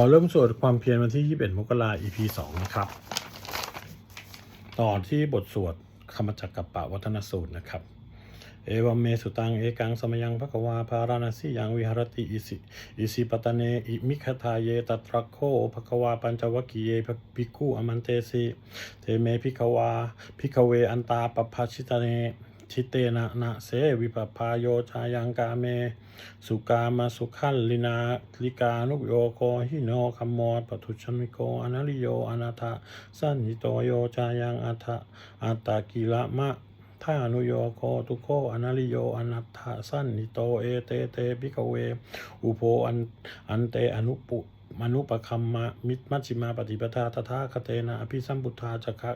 อเริ่มสวดความเพียรวันที่ 21 มกราคม EP 2 นะครับ ตอนที่บทสวดธรรมจักรกับปะวัฒนสูตรนะครับ เอวเมสุตัง เอกังสมยังภควาภาราณสียังวิหรติอิสิอิสิปตเน อิมิคทาเยตัตระโคภควาปัญจวคีเยภิกขุอมันเตสีเทเมภิกวาภิกเวอันตาปภาชิตเน ชิเตนะนะเสวิปพาโยชายังกาเม สุกามาสุขันลินาลิกานุโยโกหิโนคัมมอดปทุชมิโกอนาลิโยอนาถาสันนิโตโยจายังอัฏฐอัตตากิละมะท่านุโยโคทุโคอนาลิโยอนัตถาสันนิโตเอเตเตปิกเว อุโพอันอันเตอนุปุ มนุปคัมมามิตรมัชฌิมาปฏิปทาตถาคเตนะอภิสัมพุทธาจักขะ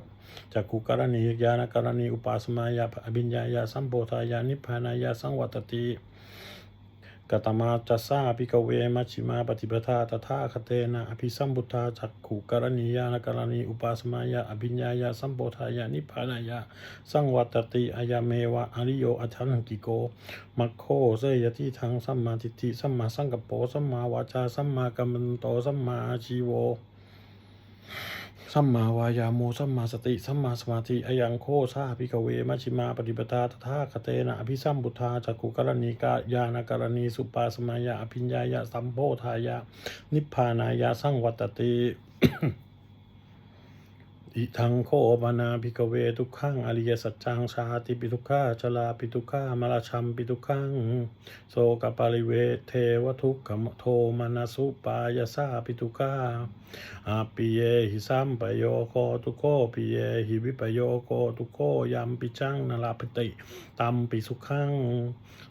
จักขุกรณียานกรณีอุปาสมายาอภิญญายาสัมโพธายานิพพานายาสังวัตติ กตมาจัสสาภิกเวมัชิมาปฏิปทาตถาคเตนะอภิสัมพุทธาจักขุกรณียานกรณีอุปาสมายาอภิญญายาสัมโพธายานิพานายาสังวัตติอายาเมวะอริโยอัชันกิโกมัคโคเสยติทังสัมมาทิฏฐิสัมมาสังกปโปสัมมาวาจาสัมมากัมมันโตสัมมาอาชีโว สัมมาวายาโมสัมมาสติสัมมาสมาธิอยังโคซาภิกเวมัชิมาปฏิปทาตถาคเตนะอภิสัมบุทธาจักขุกรณีกายานกรณีสุปาสมายาอภิญญายะสัมโพธายะ นิพพานายาสังวัตติ อิทังโคปนาภิกเวทุกขังอริยสัจจังชาติปิทุกขาชลาปิทุกขามราชัมปิทุกขังโสกปริเวเทวทุกขมโทมานาสุปายาสาปิทุกขาอาปิเยหิสัมปโยโคทุโคปิเยหิวิปโยโคทุโคยัมปิจังนลาปิติตัมปิสุขัง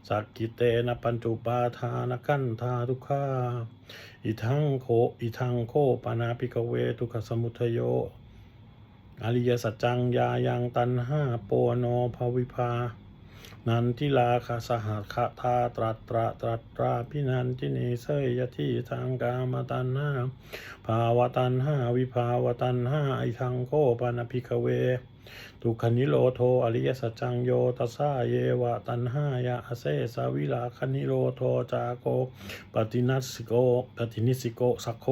สักกิเตนะปัญจุปาทานกันธาทุกขาอิทังโคอิทังโคปนาภิกเวทุกขสมุทโย อริยสัจจังยายังตันห้าโปโนภวิภา นันทิลาคาสหัคทาตรัตตระตรัตตราพินันทิเนเสยยทิทางกามตันห้าภาวตันห้าวิภาวตันห้าไอทางโคปานภิกเว ทุกขนิโรโทอริยสัจจังโยตัสาเยวะตันหายาอเซสาวิลาคนิโรโทจาโกปฏินัสิโกปฏินิสิโกสักโค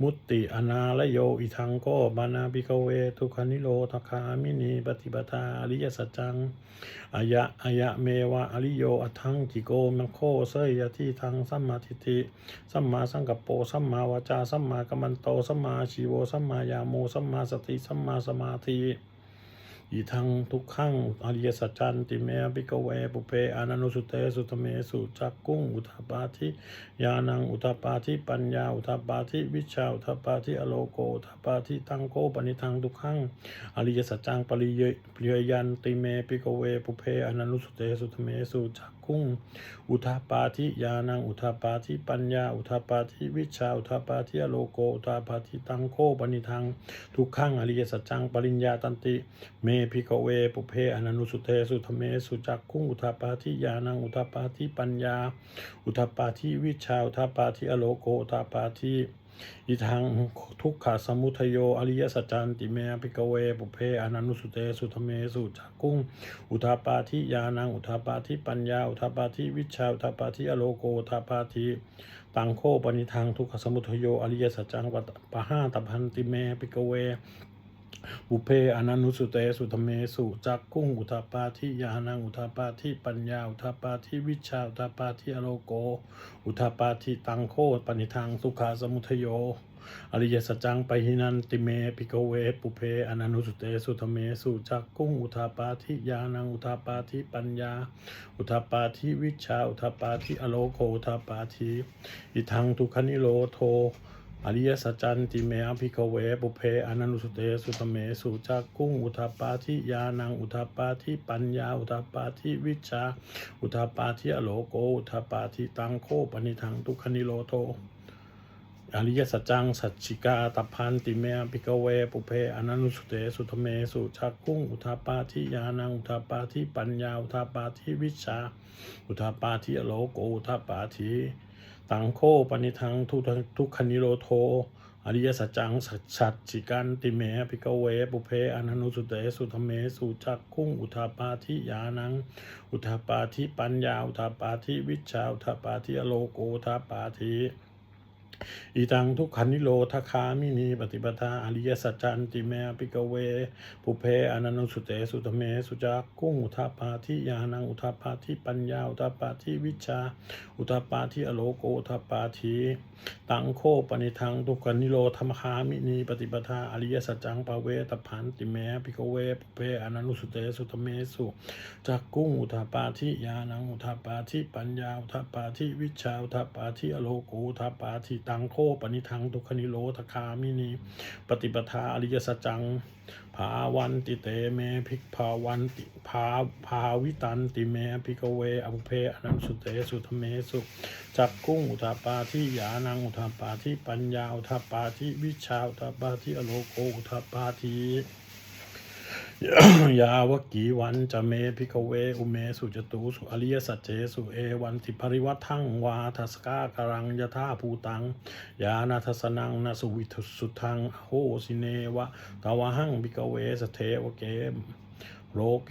มุตติอนาลโยอิทังโกบานาปิกเว ทุกขนิโรธคามินีปฏิปทาอริยสัจจังอายะอายะเมวะอริโยอัทังกิโกมังโคเสยยะที่ทังสัมมาทิฏฐิสัมมาสังกัปโปสัมมาวาจาสัมมากัมมันโตสัมมาชีโวสัมมายาโมสัมมาสติสัมมาสมาธิ อีทังทุกขังอริยสัจจันติเมปิกเวปุเพอานันุสุเตสุตเมสุจักกุ้งอุทาปาทิยานังอุทาปาทิปัญญาอุทาปาทิวิชาอุทาปาทิอโลโกอุทาปาทิตังโกปณิทังทุกขังอริยสัจจังปริเยปริยยันติเมปิกเวปุเพอานันุสุเตสุตเมสุจักกุ้งอุทาปาธิญาณังอุทาปาธิปัญญา อุทาปาธิวิชา อุทาปาธิโลโก อุทาปาธิตังโกปนิทัง ทุกขังอริยสัจจังปริญญาตันติ เมพิกเวปุเพอนันุสุเทสุธเมสุจักคุงอุทาปาทิยานังอุทาปาทิปัญญา อุทาปาทิวิชา อุทาปาทิอโลโก อุทาปาทิ อิทังทุกขสมุทโยอริยสัจจันติเมภิกเวปุเพอนันุสุเตสุธเมสุจักคุงอุทาปาทิยานังอุทาปาทิปัญญา อุทาปาทิวิชาอุทาปาทิอโลโกอุทาปาทิตังโคปนิทังทุกขสมุทโยอริยสัจจังปะปะห้าตพันติเมภิกเว บุเพอนันุสุเตสุธเมสุจักกุ้งอุทาปาทิยานังอุทาปาทิปัญญาอุทาปาทิวิชาอุทาปาทิอโลโก อุทาปาทิตังโคปนิทังสุขาสมุทโยอริยสัจจังไปหินันติเมปิโกเวปุเพอนันุสุเตสุธเมสุจักกุ้งอุทาปาทิยานังอุทาปาทิปัญญา อุทาปาทิวิชาอุทาปาทิอโลโกอุทาปาทิอิทังทุคนิโรโท อริยสัจจันติเมอภิกเวปุเพอนันุสุเตสุตเมสุจักกุ้งอุทาปาทิยานังอุทาปาทิปัญญาอุทาปาทิวิชา อุทาปาทิอโลโกอุทาปาทิตังโคปนิทังทุกขนิโรโทอริยสัจจังสัจฉิกาตพันติเมอภิกเวปุเพอนันุสุเตสุตเมสุจักกุ้งอุทาปาทิยานังอุทาปาทิปัญญาอุทาปาทิวิชา อุทาปาทิอโลโกอุทาปาทิ ตังโคปนิทังทุทุกขนิโรโท อริยสัจจังสัจฉัตจิกันติเมปิกเวปุเพอนันุสุเตสุธเมสุจักคุ้งอุทาปาทิยานัง อุทาปาทิปัญญา อุทาปาทิวิชา อุทาปาทิอโลโกอุทาปาทิ อีตังทุกขันนิโรธคามินีปฏิปทาอริยสัจจันติเมปิกเวปุเพอนันตสุเตสุตเมสุจักกุ้งอุทาปาทิยานังอุทาปาทิปัญญาอุทาปาทิวิชา อุทาปาทิอโลโกอุทาปาทิตังโคปนิทังทุกขันนิโรธรรมคามินีปฏิปทาอริยสัจจังปเวตพันติเมปิกเวปุเพอนันตสุเตสุตเมสุจักกุ้งอุทาปาทิยานังอุทาปาทิปัญญาอุทาปาทิวิชาอุทาปาทิอโลโกอุทาปาทิตังโคปนิทังทุกขนิโรธคามินีปฏิปทาอริยสัจจังภาวันติเตเมภิกภาวันติภาภาวิตันติเมภิกเวอภเพอนันสุเตสุธเมสุจักกุ้งอุทาปาทิยานังอุทาปาทิปัญญาอุทาปาทิวิชาอุทาปาทิอโลโกอุทาปาทิ ยาวกีวันจะเมพิกเว อุเมสุจตุสุอริยสัจเจสุเอวันติปริวัทังวาทัสกากรังยะธาภูตัง ยานาทัสนังนาสุวิทสุทังโหสิเนวะตาวหังพิกเวสเทวเกมโลเก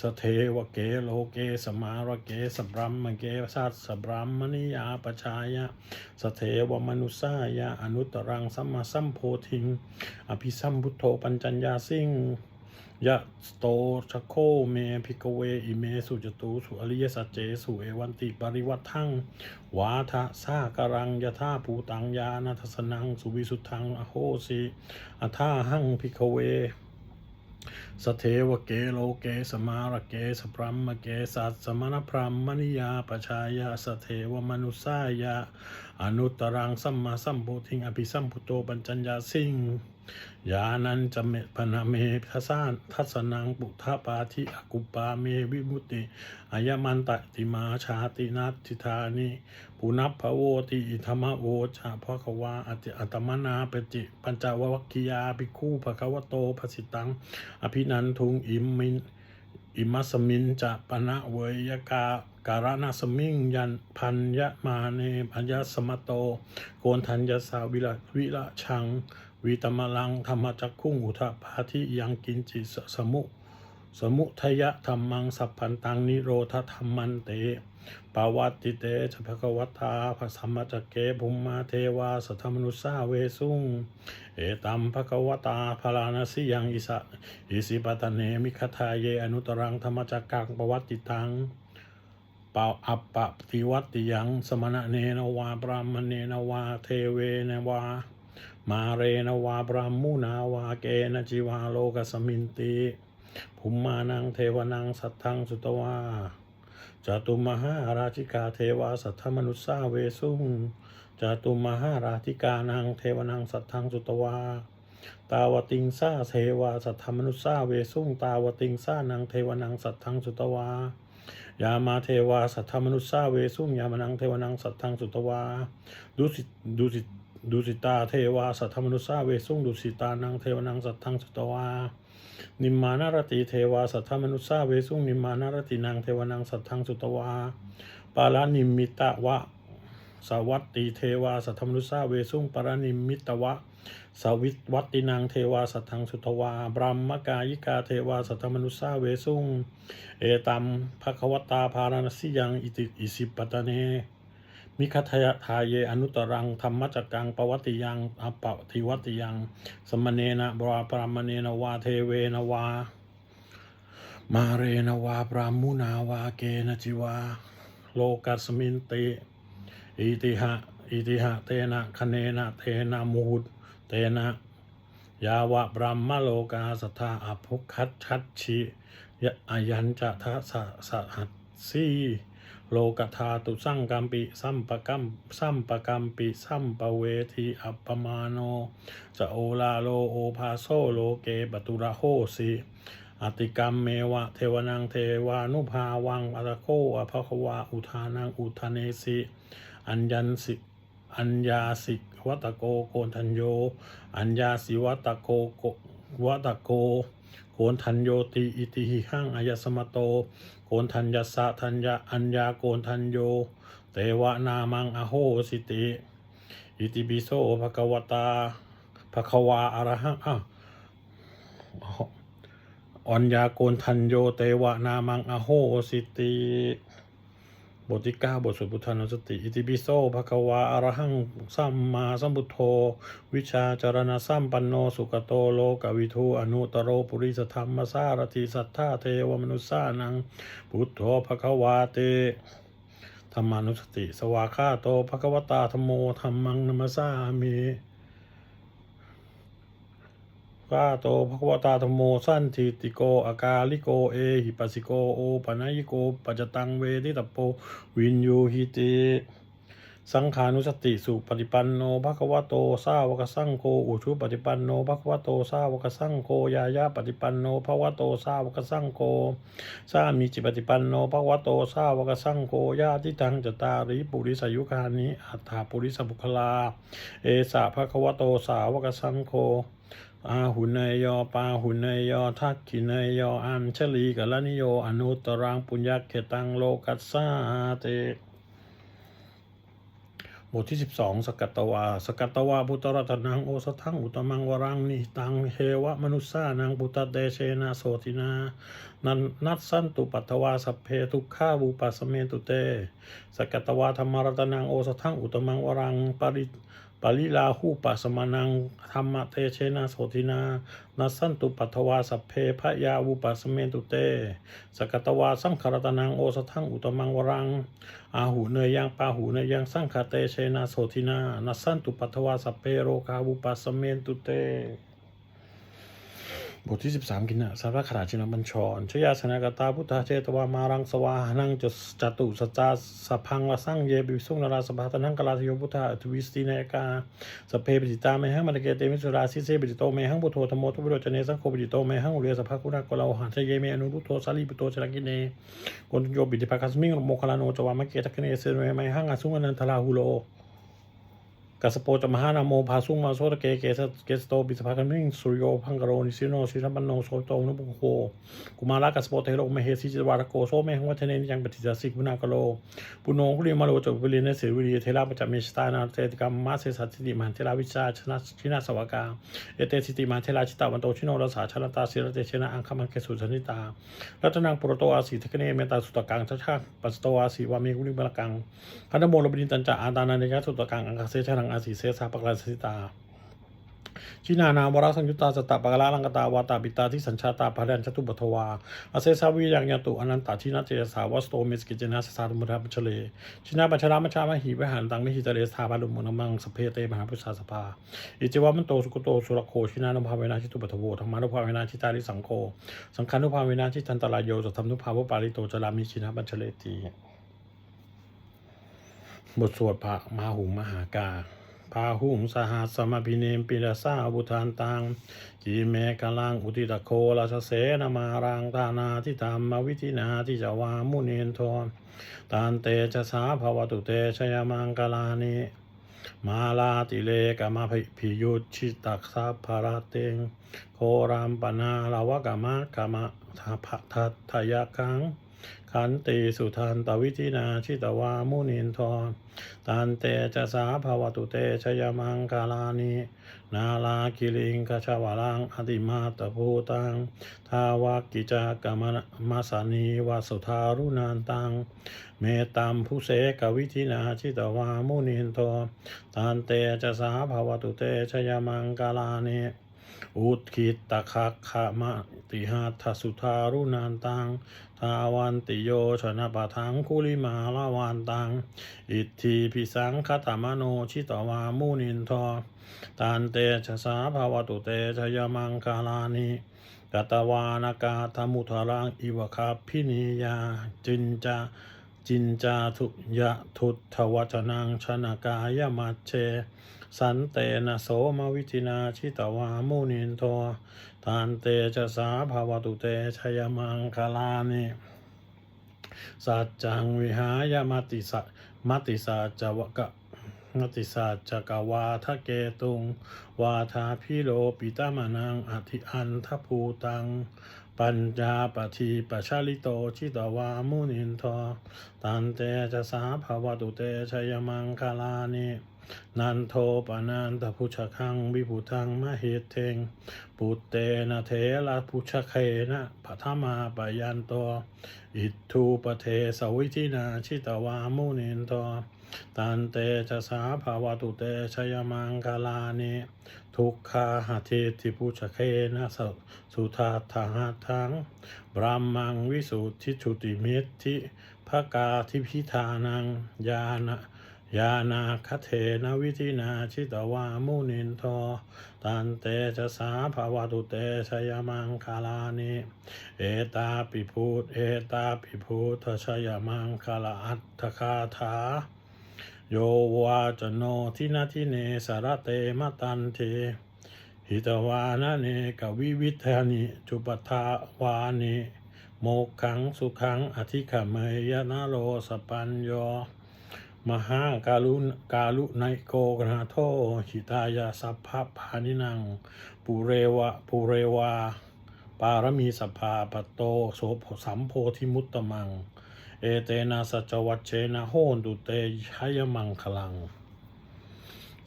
สเทวเกโลเกสมารเกสบรัมมเกสัสสบรัมมนิยาปชายะสเทวมนุสายะอนุตรังสัมมาสัมโพธิง อภิสัมพุทโธปัญจัญญาสิง ยะสโตชะโคเมพิกเวอิเมสุจตุสุอริยสัจเจสุเอวันติปริวัตทังวาทะสากรังยะธาภูตังยานาทสนังสุวิสุทังอโหสิอัธาหังพิกเวสเทวเกโลเกสมารเกสพรัมมเกสัสสมณพรหมนิยาปชายาสเทวมนุสายา อนุตรังสัมมาสัมโพธิงอภิสัมพุโตปัญจัญญาสิงยานันจะเมพนาเมทัสานทัสนังปุถาปาทิอกุปาเมวิมุติอายมันตติมาชาตินัตติธานิปุนัพพโวติอิธรรมโวชาภควาอติอัตมนาปจิปัญจวัคคียาภิกขุภควโตภสิตัง อภินันทุงอิมมินอิมัสมินจะปณะเวยกา การณสมิงยันพันยะมาเนพัญญสมโต โกนทัญญสาวิละวิละชังวิตมลังธรรมจักคุงอุทปาทิยังกินจิสสมุ สมุทยะธรรมังสัพพันตังนิโรธธรรมันเตปาวัติเตชะภควตาภสัมมจักเกภุมมาเทวาสัทธมนุสาเวสุงเอตัมภควตาพลานาสิยังอิสะอิสิปตะเนมิคทาเยอนุตรังธรรมจักกังปวัตติตัง ปาอัปปะติวัติยังสมณะเนนวาปรามเนนวา เทเวนวา มาเรนวาปรามมุนาวาเกนจิวาโลกสมินติภุมมานังเทวนังสัทธังสุตวาจตุมหาราชิกาเทวาสัทธมนุสสาเวสุงจตุมหาราธิกานังเทวนังสัทธังสุตวาตาวติงซาเทวาสัทธมนุสสาเวสุงตาวติงซานังเทวนังสัทธังสุตวา ยามาเทวาสัทธมนุสสาเวสุงยามนังเทวนังสัทธังสุตวาดุสิดุสิดุสิตาเทวาสัทธมนุสสาเวสุงดุสิตานังเทวนังสัทธังสุตวานิมมานารติเทวาสัทธมนุสสาเวสุงนิมมานารตินางเทวนังสัทธังสุตวาปาลานิมิตะวะสวัตติเทวาสัทธมนุสสาเวสุงปรนิมิตะวะ สวิตวัตินางเทวาสัทธังสุตวาบรัมมกายิกาเทวาสัทธมนุสาเวสุงเอตัมภควตาภารณสิยังอิติอิสิปตะเนมิคัทยทาเยอนุตรังธรรมจักกังปวัติยังอปติวัติยัง สมณเนนะบราปรามเนนะวาเทเวนวา มาเรนวาปรามุนาวาเกนจิวา โลกัสมินติ อิติหะ อิติหะเตนะคเนนะเตนะมูด เตนะยาวะบรัมมโลกาสัทธาอภุคัตชัดชิยะอายัญจะทะสะสะหัสสีโลกธาตุสังกัมปิสัมปะกัมสัมปะกัมปิสัมปะเวทีอัปปมาโนจะโอลาโลโอภาโซโลเกปตุระโหสิอติกรรมเมวะเทวนังเทวานุภาวังอัตโคอภควาอุทานังอุทาเนสิอัญญันสิ อัญญาสิวัตโกโกนทัญโย อัญญาสิวัตโกโกวัตโก โกนทัญโยติอิติหิหังอายสมโต โกนทัญญาสะทัญญาอัญญาโกนทัญโย เตวะนามังอโหสิติ อิติปิโสภะควตาภะควาอรหังอ้าวอัญญาโกนทันโยเตวะนามังอโหสิติ บทที่เก้าบทสวดพุทธานุสติ อิติปิโสภควาอรหังสัมมาสัมพุทโธ วิชาจารณะสัมปันโน สุกโตโลกวิทูอนุตโรปุริสธรรมสารติสัทธาเทวมนุสสานัง พุทโธภควาเตธรรมานุสติ สวากขาโตภควตาธโมธรรมังนัมสสามิ ข้าโตภควตาธโมสันทิติโกอากาลิโกเอหิปัสสิโกโอปนัยโกปัจจตังเวทิตปโปวินยูหิติสังขานุสติสุปฏิปันโนภควโตสาวกสังโฆอุชุปฏิปันโนภควโตสาวกสังโฆยายาปฏิปันโนภควโตสาวกสังโฆสามีจิปฏิปันโนภควโตสาวกสังโฆญาติตังจตาริปุริสยุคานิอัฏฐาปุริสบุคลา เอสะภควโตสาวกสังโฆ อาหุเนยโยปาหุเนยโยทักขิเนยยอัญชลีกัลนิโย อนุตรังปุญญาเขตังโลกัสสาเตบทที่ 12 สกัตตวา สกัตตวาพุทธรัตนังโอสทังอุตมังวรังนิตังเฮวะมนุสสานังปุตตเดเชนาโสตินา นันนัสสันตุปัตตวาสเพทุกขาวูปัสเมตุเต สกัตตวาธรรมรัตนังโอสทังอุตมังวรังปริ ปริลาหูปัสมานังธรรมเทเชนาโสตินานัสสันตุปัทวาสัพเพพะยาวุปัสสเมตุเต สกตวาสังขารตนังโอสทังอุตมังวรัง อาหูเนยยังปาหูเนยยังสังคาเตเชนาโสทินานัสสันตุปัทวาสัพเพโรคาวุปัสสเมตุเต บทที่ 13 กินะสารคราชินบัญชรชยาสนากตาพุทธเจตวามารังสวาหนังจจตุสจาสพังละสั่งเยบิสุงนราสภาตนังกลาทโยพุทธาอทวิสติเนกาสเพปิจิตาเมหังมันเกเตมิสุราสิเซปิจิโตเมหังพุทโธธโมทุวิโรจเนสังโฆปิจิโตเมหังอุเรสภาคุณากลาหันเทเยเมอนุรุตโตสาลีปิโตชลกินเนกุณโยบิติภาคัสมิงโมคลาโนจวามเกตะคเนเสเมหังอสุงอนันทลาหุโล กัสโปจมหานาโมภาสุงมาโซตะเกเกสเกสโตบิสภากันมิงสุริโยพังกโรนิสิโนสิรัมปันโนโซโตนุปุโคกุมารากัสโปเทโลเมเฮสิจิวารโกโซเมหังวัฒเนนิยังปฏิจจสิกุณากโลปุโนคุริมาโลจบวิลิเนเสวิริเทลาปจัมเมสตานาเตติกรรมมาเสสัตติมันเทลาวิชาชนะชินาสวากาเอเตสิติมันเทลาชิตาวันโตชิโนรสาชนตาสิรเตชนะอังคมันเกสุสนิตารัตนังปุโรโตอาสีทคเนเมตาสุตกังทัชชาปัสาสีวามีกุลิบลกังคันธโมลบินิตันจาอาตานานิยสุตกังอังคเสชนังอาสีเสสาปกลาสิตาชินานาวราสังยุตตาสตตปะกะลาลังกตาวาตาปิตาที่สัญชาตาภารัญจตุปัทวาอาเซสาวิยังยตุอนันตาชินาเจสาวสโตเมสกิเจนะสสารุมุทัชเลชินาปัชรามชามหิวิหารตังมิหิตเรสธาบาลุมุนมังสเพเตมหาพุทธาสภาอิจิวามันโตสุกุโตสุรโคชินานุภาเวนาชิตุปัทโวธรรมานุภาเวนาชิตาริสังโฆสังฆานุภาเวนาชิตันตรายโยสัทธรรมนุภาวปาริโตจรามิชินาปัชเลตีบทสวดพระมหาหุงมหากา พาหุงสหัสสมพิเนมปิรสาบุทานตังจีเมกลังอุติตะโคราชเสนามารังตานาทิธรรมวิธินาทิจาวามุเนนทรตานเตชะสาภวตุเตชยมังกลานิมาลาติเลกามาพิยุชิตักสัพาราเตงโครามปนาลาวกามะกามะทัพทัตทยกัง ขันติสุทันตวิธินาชิตวามุนินทรตันเตจะสาภาวตุเตชยมังกาลานินาลาคิลิงกชาวาลังอติมาตภูตังทาวากิจากามมาสานีวาสุทารุนานตังเมตัมผู้เสกวิธินาชิตวามุนินทรตันเตจะสาภาวตุเตชยมังกาลานิ อุทคิตตะคักขะมะติหัตถสุทารุนันตังทาวันติโยชนะปะทังคุลิมาลาวันตัง อิทธิพิสังคตามโนชิตวามุนินทอตันเตชะสาภาวตุเตชยมังคาลานิกตวานากาธมุทารังอิวคาพินิยาจินจา จินจาทุยะทุตถวัจนังชนากายมัจเช สันเตนะโสมวิธินาชิตวามุนินโททานเตจะสาภาวตุเตชยมังคลานิสัจจังวิหายมติสะมติสาจวกะมติสาจกวาทะเกตุง วาทาพิโลปิตามานังอธิอันทภูตัง ปัญญาปทีปชาลิโตชิตวามุนินทตันเตจะสาภาวตุเตชยมังคลานินันโทปนันตพุชคังวิพุทังมเหตเทงปุตเตนะเทระพุชเคนะปัทมาปยันโตอิทธุปเทสวิธินาชิตวามุนินโต ตันเตจะสาภาวตุเตชยมังคลานิทุกขาหาเทติพุชเคนะสสุทาทหาทังบรามังวิสุทธิชุติมิตทิภกาทิพิธานังยานะยานาคเทนวิธินาชิตวามุนินโทตันเตจะสาภาวตุเตชยมังคาลานิเอตาปิพูตเอตาปิพูทชยมังคาลาอัตถคาถา โยวาจโนทินาทิเนสารเตมตันเทหิตวานะเนกวิวิธานิจุปทาวานิโมกขังสุขังอธิขเมยนะโลสปัญโยมหากาลุกาลุไนโกกนาโทหิตายาสัพพพานินังปุเรวะปุเรวา ปารมีสภาปโตโสภสัมโพธิมุตตมัง เอเตนะสัจวัชเชนะโหนตุเตชยมังคลัง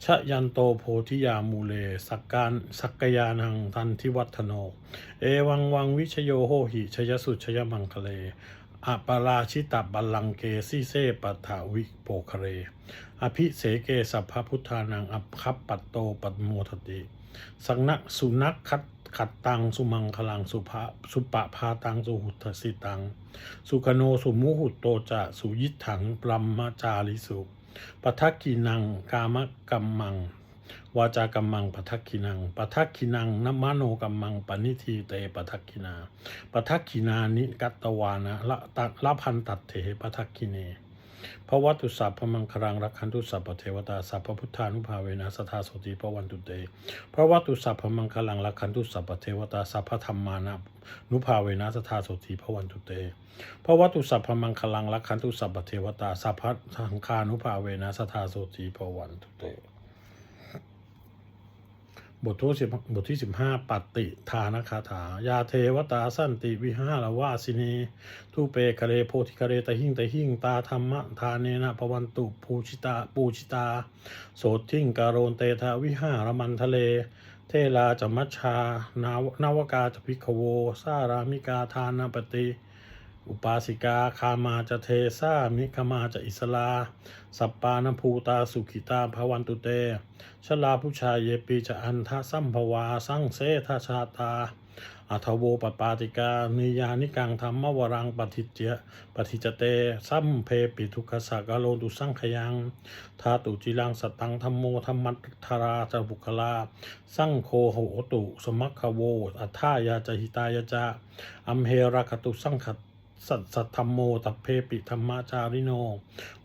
ชะยันโตโพธิยามูเล สักการสักกยานังทันทิวัฒโน เอวังวังวิชโยโหหิชยสุชยมังคเลอปาราชิตบัลลังเกสิเซปัฏาวิโปคเร อภิเสเกสัพพพุทธานังอัปคัปปัตโตปัตโมทติ สังนักสุนักขัด ขัดตังสุมังคลังสุภาสุปะพาตังสุหุทสิตัง สุขโนสุมุหุตโตจะสุยิถังปรัมมจาริสุปทักกินังกามกัมมัง วาจากัมมังปทักขินังปทักขินังนัมโนกัมมังปณิทีเตปทักขินาปทักขินานิกัตตวานะละตัละพันตัดเถปทักขิเน พระวัตุสัพพมังครังรักขันตุสัพพเทวตาสัพพพุทธานุภาเวนะสทธาโสติปวันตุเตพระวัตุสัพพมังคลังรักขันตุสัพพเทวตาสัพพธรรมานะนุภาเวนะสทธาโสติปวันตุเตพระวัตุสัพพมังคลังรักขันตุสัพพเทวตาสัพพสังฆานุภาเวนะสทธาโสติปวันตุเต บทที่สิบบทที่สิบห้าปฏิทานคาถา ยาเทวตาสันติวิหารวาสินีทุเปคะเรโพธิคะเรตะหิ่งตะหิ่งตาธรรมะทานเนนะปวันตุภูชิตาปูชิตา โสทิ่งการโรนเตทาวิหารมันทะเล เทลาจมัชชานาวนาวกาจพิกโว สารามิกาทานปติ อุปาสิกาคามาจะเทสามิคมาจะอิสลา สัปปานภูตาสุขิตาภวันตุเต ชลาผู้ชายเยปีจะอันทะสัมภวาสังเสทชาตา อัทโวปปาติกา นิยานิกังธรรมวรังปฏิจเจปฏิจเต สัมเพปิทุกขสากาโลตุสังขยังทาตุจิลังสตังธรรมโมธรรมัตทาราจบุคลา สังโฆโหตุ สมัคคโว อัฏฐายาจหิตายาจาอัมเฮรคตุสังขต สัตสัทธรรมโมตัพเพปิธรรมจาริโน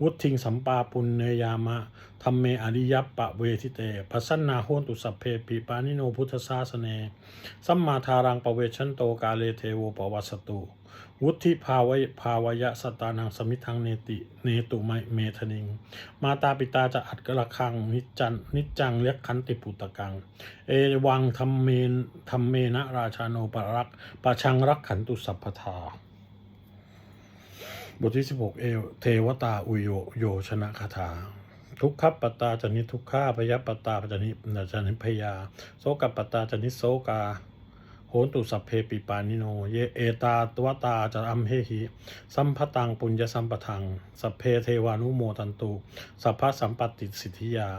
วุฒิงสัมปาปุณเนยามะธรรมเมอริยัปปะเวทิเตปัสสนาโหนตุสัพเพปิปานิโนพุทธศาสเน สัมมาทารังปเวชันโตกาเลเทโวปวัสตุวุฒิภาวะภาวยะสตานังสมิทังเนติเนตุไมเมธนิง มาตาปิตาจะอัดกระคังนิจันนิจจังเลียกขันติปุตตะกัง เอวังธรรมเมนธรรมเมนะราชาโนปรักปะชังรักขันตุสัพพทา บทที่ 16 เอเทวตาอุโยโยชนะคาถา ทุกขปตตาจนิทุกขาพยปตตาจนิจนิพยา โสกปตตาจนิโสกาโหนตุสัพเพปิปานิโน เยเอตาตวตาจะอัมเหหิสัมพตังปุญญสัมปทัง สัพเพเทวานุโมตันตุ สัพพะสัมปติสิทธิยา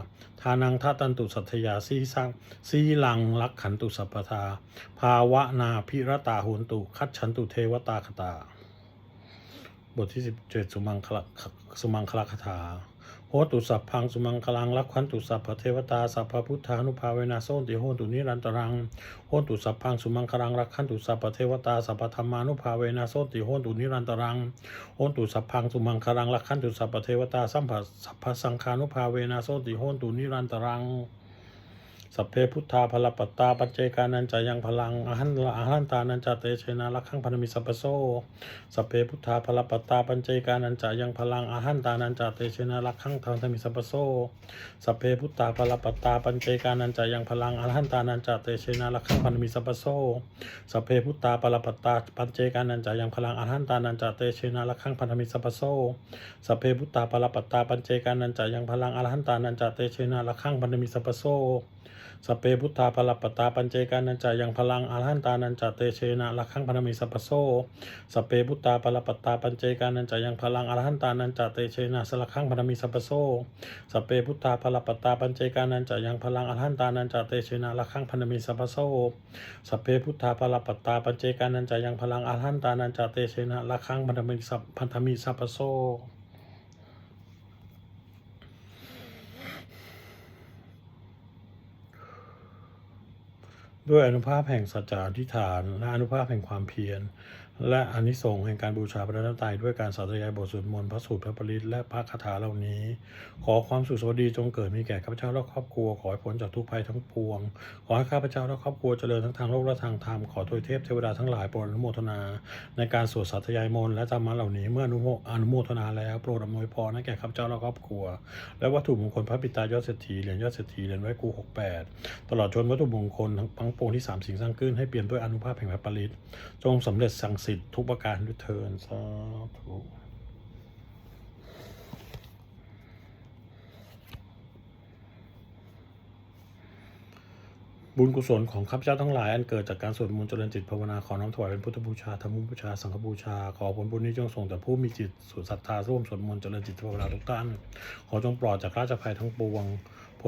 ทานังทัตันตุสัทยาสีสังสีลังลักขันตุสัพพทา ภาวะนาพิรตาโหนตุ คัจฉันตุเทวตาคตา บทที่17สุมังคลสุมังคลคาถาโหตุสัพพังสุมังคลังรักขันตุสัพพเทวตาสัพพพุทธานุภาเวนะโซนติโหตุนิรันตรังโหตุสัพพังสุมังคลังรักขันตุสัพพเทวตาสัพพธรรมานุภาเวนะโซนติโหตุนิรันตรังโหตุสัพพังสุมังคลังรักขันตุสัพพเทวตาสัมผัสสัพพสังฆานุภาเวนะโซนติโหตุนิรันตรัง สัพเพพุทธาพลปัตตาปัจเจกานันจะยังพลังอหันละอหันตานันจะเตเชนะลักขังพันมิสัพโซสัพเพพุทธาพลปัตตาปัจเจกานันจะยังพลังอหันตานันจะเตเชนะลักขังพันธมิสัพโซสัพเพพุทธาพลปัตตาปัจเจกานันจะยังพลังอหันตานันจะเตเชนะลักขังพันมิสัพโซสัพเพพุทธาพลปัตตาปัจเจกานันจะยังพลังอหันตานันจะเตเชนะลักขังพันมิสัพโซสัพเพพุทธาพลปัตตาปัจเจกานันจะยังพลังอหันตานันจะเตเชนะลักขังพันมิสัพโซ สเปพุทธาพลปตาปัญเจกานันจายังพลังอาหันตานันจเตเชนะละขังพนมิสัพโซสเปพุทธาพลปตาปัญเจกานันจายังพลังอาหันตานันจเตเชนะสละขังพนมิสัพโซสเปพุทธาพลปตาปัญเจกานันจายังพลังอาหันตานันจเตเชนะละขังพนมิสัพโซสเปพุทธาพลปตาปัญเจกานันจายังพลังอาหันตานันจเตเชนะละขังพนมิสัพพันธมิสัพโซ ด้วยอนุภาพแห่งสัจจาธิฐาน และอนุภาพแห่งความเพียรและอานิสงส์แห่งการบูชาพระรัตนตรัยด้วยการสาธยายบทสวดมนต์พระสูตรพระปริตและพระคาถาเหล่านี้ ขอความสุขสวัสดีจงเกิดมีแก่ข้าพเจ้าและครอบครัว ขอให้พ้นจากทุกภัยทั้งปวง ขอให้ข้าพเจ้าและครอบครัวเจริญทั้งทางโลกและทางธรรมขอโดยเทพเทวดาทั้งหลายโปรดอนุโมทนา ในการสวดสาธยายมนต์และธรรมะเหล่านี้เมื่ออนุโมอนุโมทนาแล้วโปรดอำนวยพรให้แก่ข้าพเจ้าและครอบครัว และวัตถุมงคลพระปิตายอดเศรษฐีเหรียญยอดเศรษฐีเหรียญไว้กูหกแปดตลอดจนวัตถุมงคลทั้งปังปวงที่สามสิ่งสร้างขึ้นให้เปลี่ยนด้วยอนุภาพแห่งพระปริตจงสำเร็จสั่งสิทธิ์ทุกประการด้วยเทินสาธุบุญกุศลของข้าพเจ้าทั้งหลายอันเกิดจากการสวดมนต์เจริญจิตภาวนาขอน้อมถวายเป็นพุทธบูชาธรรมบูชา สังฆบูชา ขอผลบุญนี้จงส่งแต่ผู้มีจิตสุดศรัทธาร่วมสวดมนต์เจริญจิตภาวนาทุกท่านขอจงปลอดจากราชภัยทั้งปวง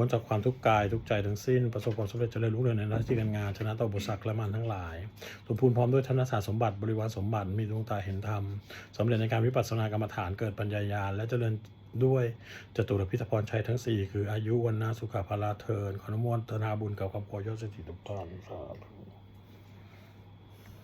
พ้นจากความทุกข์กายทุกใจทั้งสิ้น ประสบความสำเร็จเจริญรุ่งเรืองในหน้าที่การงานชนะต่ออุปสรรคและมานทั้งหลายสมบูรณ์พร้อมด้วยธนสารสมบัติบริวารสมบัติมีดวงตาเห็นธรรมสำเร็จในการวิปัสสนากรรมฐานเกิดปัญญายาณและเจริญด้วยจตุรพิธพรชัยทั้งสี่คืออายุวันนาสุขภาลาเทินขอนุโมทนาบุญกับครอบครัวยอดเศรษฐีทุกท่านสาธุ